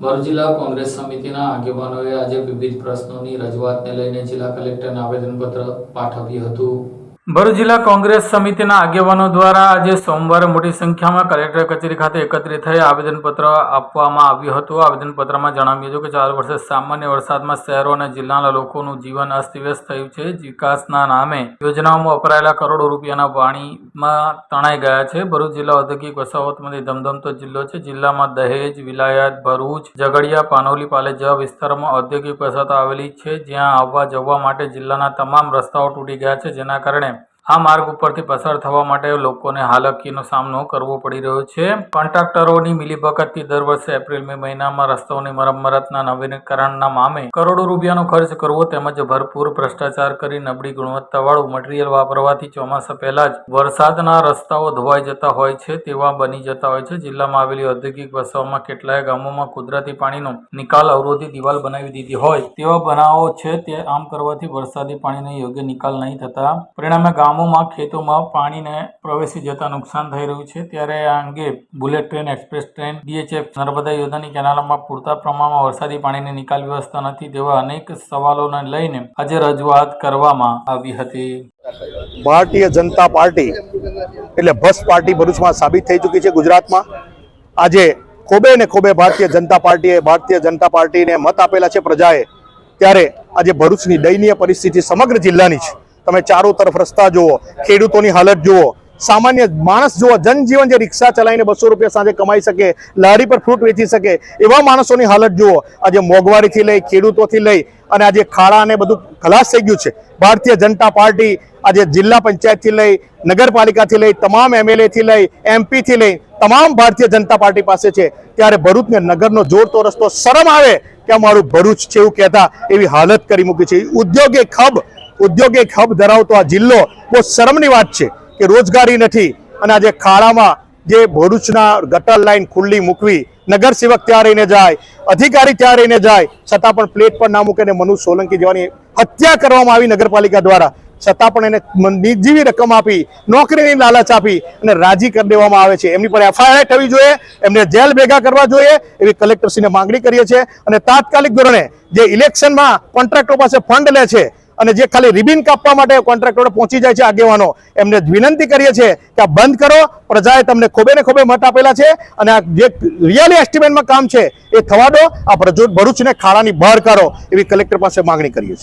ભરૂચ જિલ્લા કોંગ્રેસ સમિતિના આગેવાનોએ આજે વિવિધ પ્રશ્નોની રજૂઆતને લઈને જિલ્લા કલેક્ટરને આવેદનપત્ર પાઠવ્યું હતું. ભરૂચ જિલ્લા કોંગ્રેસ સમિતિના આગેવાનો દ્વારા આજે સોમવારે મોટી સંખ્યામાં કલેક્ટર કચેરી ખાતે એકત્રિત થઈ આવેદનપત્ર આપવામાં આવ્યું હતું. આવેદનપત્રમાં જણાવ્યું હતું કે ચાર વર્ષે સામાન્ય વરસાદમાં શહેરો અને જિલ્લાના લોકોનું જીવન અસ્તવ્યસ્ત થયું છે. વિકાસના નામે યોજનાઓમાં વપરાયેલા કરોડો રૂપિયાના પાણીમાં તણાઈ ગયા છે. ભરૂચ જિલ્લા ઔદ્યોગિક વસાહતમાંથી ધમધમતો જિલ્લો છે. જિલ્લામાં દહેજ, વિલાયત, ભરૂચ, ઝઘડિયા, પાનોલી પાલે જેવા વિસ્તારોમાં ઔદ્યોગિક વસાહતો આવેલી છે. જ્યાં આવવા જવા માટે જિલ્લાના તમામ રસ્તાઓ તૂટી ગયા છે. જેના કારણે આ માર્ગ ઉપરથી પસાર થવા માટે લોકોને હાલાકીનો સામનો કરવો પડી રહ્યો છે. કોન્ટ્રાક્ટરોની મિલીભગતથી દર વર્ષે એપ્રિલ મે મહિનામાં રસ્તાઓની મરમ્મતના નવીનીકરણના મામે કરોડો રૂપિયાનો ખર્ચ કરવો તેમજ ભરપૂર ભ્રષ્ટાચાર કરી નબળી ગુણવત્તાવાળું મટીરિયલ વાપરવાથી ચોમાસા પહેલા જ વરસાદના રસ્તાઓ ધોવાઈ જતા હોય છે તેવા બની જતા હોય છે. જિલ્લામાં આવેલી ઔદ્યોગિક વસાહતમાં કેટલાય ગામોમાં કુદરતી પાણીનો નિકાલ અવરોધી દિવાલ બનાવી દીધી હોય તેવા બનાવો છે. તે આમ કરવાથી વરસાદી પાણીનો યોગ્ય નિકાલ નહીં થતા પરિણામે ગામોમાં, ખેતોમાં પાણીને પ્રવેશી જતા નુકસાન થઈ રહ્યું છે. ત્યારે આ અંગે bullet train, express train DHF Narmada યોજનાની કેનાલોમાં પૂરતા પ્રમાણમાં વરસાદી પાણીની નિકાલ વ્યવસ્થા નથી તેવા અનેક સવાલોને લઈને આજે રજૂઆત કરવામાં આવી હતી. ભારતીય જનતા પાર્ટી એટલે ભસ પાર્ટી ભરૂચમાં સાબિત થઈ ચૂકી છે ગુજરાતમાં. આજે ખોબે ને ખોબે ભારતીય જનતા પાર્ટીએ, ભારતીય જનતા પાર્ટીને મત આપેલા છે પ્રજાએ. ત્યારે આજે ભરૂચની દયનીય પરિસ્થિતિ સમગ્ર જિલ્લાની છે. તમે ચારો તરફ રસ્તા જુઓ, ખેડૂતોની હાલત જુઓ. સામાન્ય માણસ જુઓ, જનજીવન જે રિક્ષા ચલાવીને બસો રૂપિયા સાંજે કમાઈ શકે, લારી પર ફ્રૂટ વેચી શકે, એવા માણસોની હાલત જુઓ. આજે મોંઘવારીથી લઈ, ખેડૂતોથી લઈ અને આજે ખાડા અને બધું ખલાસ થઈ ગયું છે. ભારતીય જનતા પાર્ટી આજે જિલ્લા પંચાયતથી લઈ, નગરપાલિકાથી લઈ, તમામ એમએલએથી લઈ, એમપીથી લઈ, તમામ ભારતીય જનતા પાર્ટી પાસે છે. ત્યારે ભરૂચને નગરનો જોડતો રસ્તો શરમ આવે કે અમારું ભરૂચ છે એવું કહેતા એવી હાલત કરી મૂકી છે. ઉદ્યોગે ખબ ઉદ્યોગે હબ ધરાવતો આ જિલ્લો બહુ શરમની વાત છે કે રોજગારી નથી. અને આજે ખાડામાં જે ભરૂચના ગટર લાઈન ખુલ્લી મૂકવી નગર સેવક ત્યાં રહીને જાય, અધિકારી ત્યાં રહીને જાય, છતાં પણ પ્લેટ પર ના મૂકે મનુ સોલંકી જેવાની હત્યા કરવામાં આવી નગરપાલિકા દ્વારા. છતાં પણ એને નિર્જીવી રકમ આપી, નોકરીની લાલચ આપી અને રાજી કરી દેવામાં આવે છે. એમની પર એફઆઈઆર થવી જોઈએ, એમને જેલ ભેગા કરવા જોઈએ, એવી કલેક્ટરશ્રીને માંગણી કરીએ છીએ. અને તાત્કાલિક ધોરણે જે ઇલેક્શનમાં કોન્ટ્રાક્ટરો પાસે ફંડ લે છે અને જે ખાલી રિબિન કાપવા માટે કોન્ટ્રાક્ટરો પહોંચી જાય છે આગેવાનો, એમને વિનંતી કરીએ છીએ કે આ બંધ કરો. પ્રજાએ તમને ખોબે ને ખોબે મત આપેલા છે અને આ જે રિયલી એસ્ટિમેટમાં કામ છે એ થવા દો. આ ભરૂચ- ભરૂચને ખાડાની બહાર કાઢો એવી કલેક્ટર પાસે માંગણી કરીએ છીએ.